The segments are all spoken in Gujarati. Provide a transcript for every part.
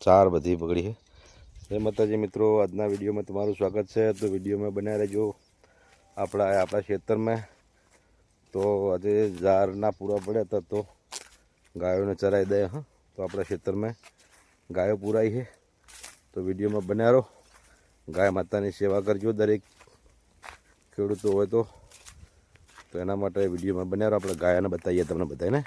ચાર બધી પકડી છે. જય માતાજી મિત્રો, આજના વિડીયોમાં તમારું સ્વાગત છે. તો વિડીયોમાં બનાવી રહેજો આપણા આપણા ખેતરમાં. તો આજે ઝારના પૂરા પડ્યા હતા તો ગાયોને ચરાઈ દે, હા. તો આપણા ખેતરમાં ગાયો પૂરાઈ છે. તો વિડીયોમાં બન્યા રહો. ગાય માતાની સેવા કરજો દરેક ખેડૂતો હોય તો. તો એના માટે વિડીયોમાં બન્યા રહો. આપણે ગાયોને બતાવીએ તમને બધાને.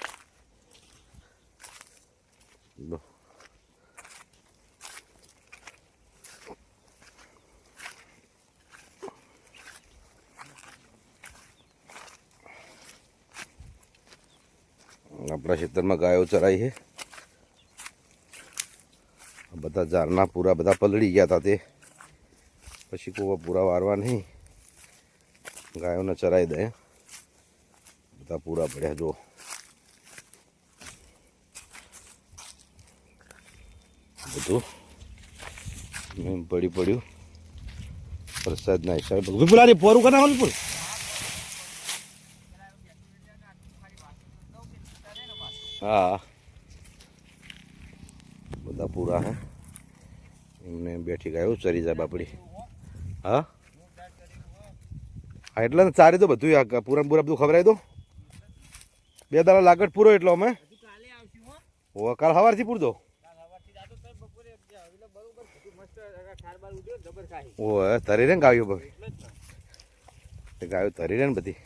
આપણા ખેતરમાં ગાયો ચરાઈ છે. બધા ઝાડના પૂરા બધા પલળી ગયા હતા તે. પછી કોઈ પૂરા વારવા નહીં. ગાયોને ચરાઈ દે. બધા પૂરા પડ્યા જો બધું પડી પડ્યું. વરસાદના હિસાબે. વિપુલાની પોરું કરાવવાનું વિપુલ હા. બધા પૂરા, હે? એમને બેઠી ગયો ચરી જાય બાપડી. હા? હા, એટલે ચારે તો બધું પૂરા પૂરા બધું ખબરાય દો. બે દાડા લાગટ પૂરો એટલો અમે. ઓ કાલ સવારથી પૂરતો. ઓ તરી રે ગાયો ગાયો તરી રે ને બધી.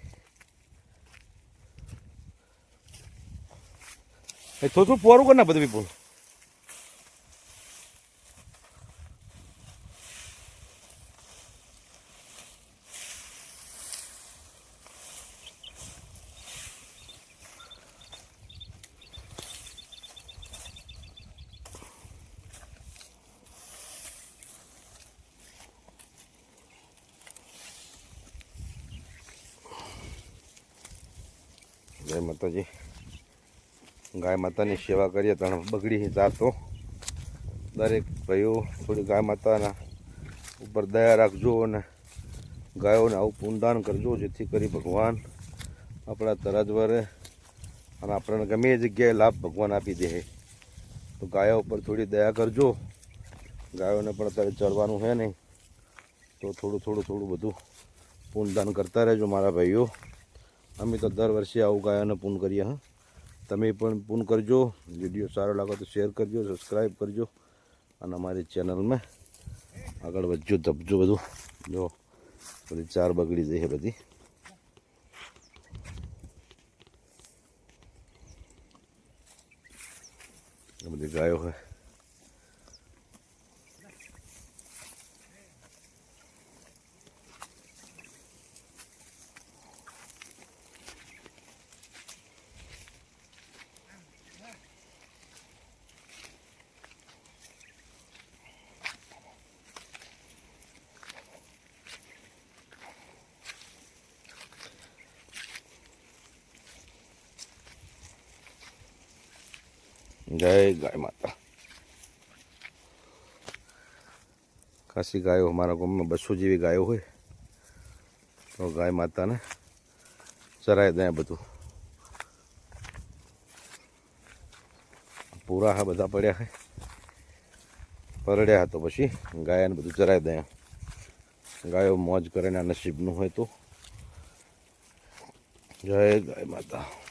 એ થોડું થોડું પોરું કર ના બધું વિપુલ જય માતાજી. ગાય માતાની સેવા કરીએ તણ બગડી ચાર તો. દરેક ભાઈઓ થોડી ગાય માતાના ઉપર દયા રાખજો અને ગાયોને આવું પૂનદાન કરજો, જેથી કરી ભગવાન આપણા તરાજવરે અને આપણને ગમે એ જગ્યાએ લાભ ભગવાન આપી દે તો ગાયો ઉપર થોડી દયા કરજો. ગાયોને પણ અત્યારે ચરવાનું છે નહીં. તો થોડું થોડું થોડું બધું પૂનદાન કરતા રહેજો મારા ભાઈઓ. અમે તો દર વર્ષે આવું ગાયોને પૂન કરીએ, હા. તમે પણ પૂન કરજો. વીડિયો સારો લાગે તો શેર કરજો સબસ્ક્રાઈબ કરજો. અને અમારી ચેનલમાં આગળ વધજો, ધપજો બધું. જો, બધી ચાર બગડી જઈ છે બધી. બધી ગાયો હોય જય ગાય માતા. ખાસી ગાયો અમારા ગામમાં બસો જેવી ગાયો હોય. તો ગાય માતાને ચરાય દે બધું. પૂરા હા બધા પડ્યા છે પરડ્યા તો પછી ગાયને બધું ચરાય દે. ગાયો મોજ કરે ને નસીબનું હોય તો. જય ગાય માતા.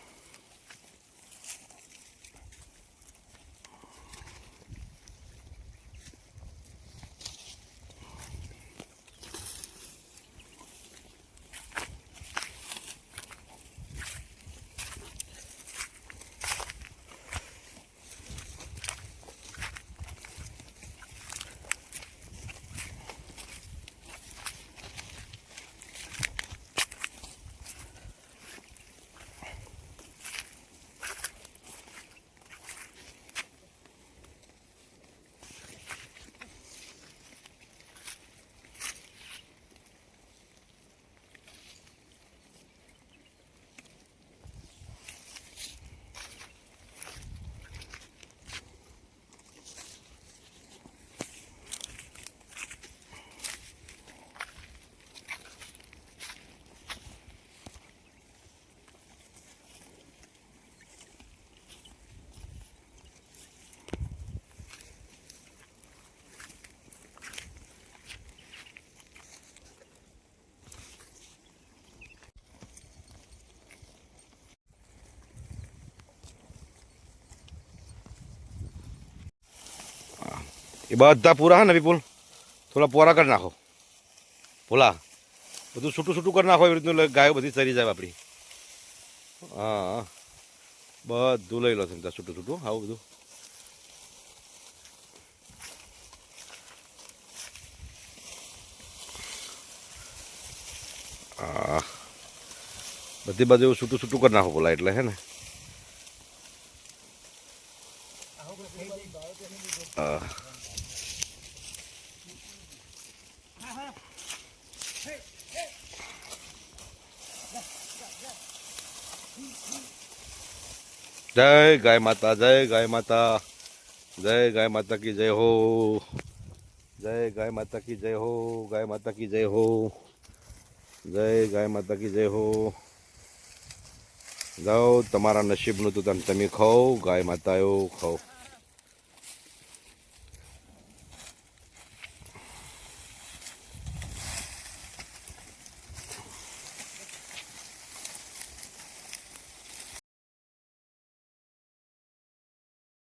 એ બધા પૂરા હે ને વિપુલ? થોડા પોરા કરી નાખો. ભોલા, બધું છૂટું છૂટું કરી નાખો એવી રીતનું ગાયો બધી ચરી જાય આપણી. હા. બધું લઈ લો તમે છૂટું છૂટું, આવું બધું. હા. બધી બાજુ છૂટું છૂટું કરી નાખો બોલા એટલે હે ને. હા. જય ગાય માતા, જય ગાય માતા, જય ગાય માતા કી જય હો, જય ગાય માતા કી જય હો, ગાય માતા કી જય હો, જય ગાય માતા કી જય હો. જાઓ, તમારા નસીબનું તો તમે તમે ખાઓ, ગાય માતાઓ ખાઓ.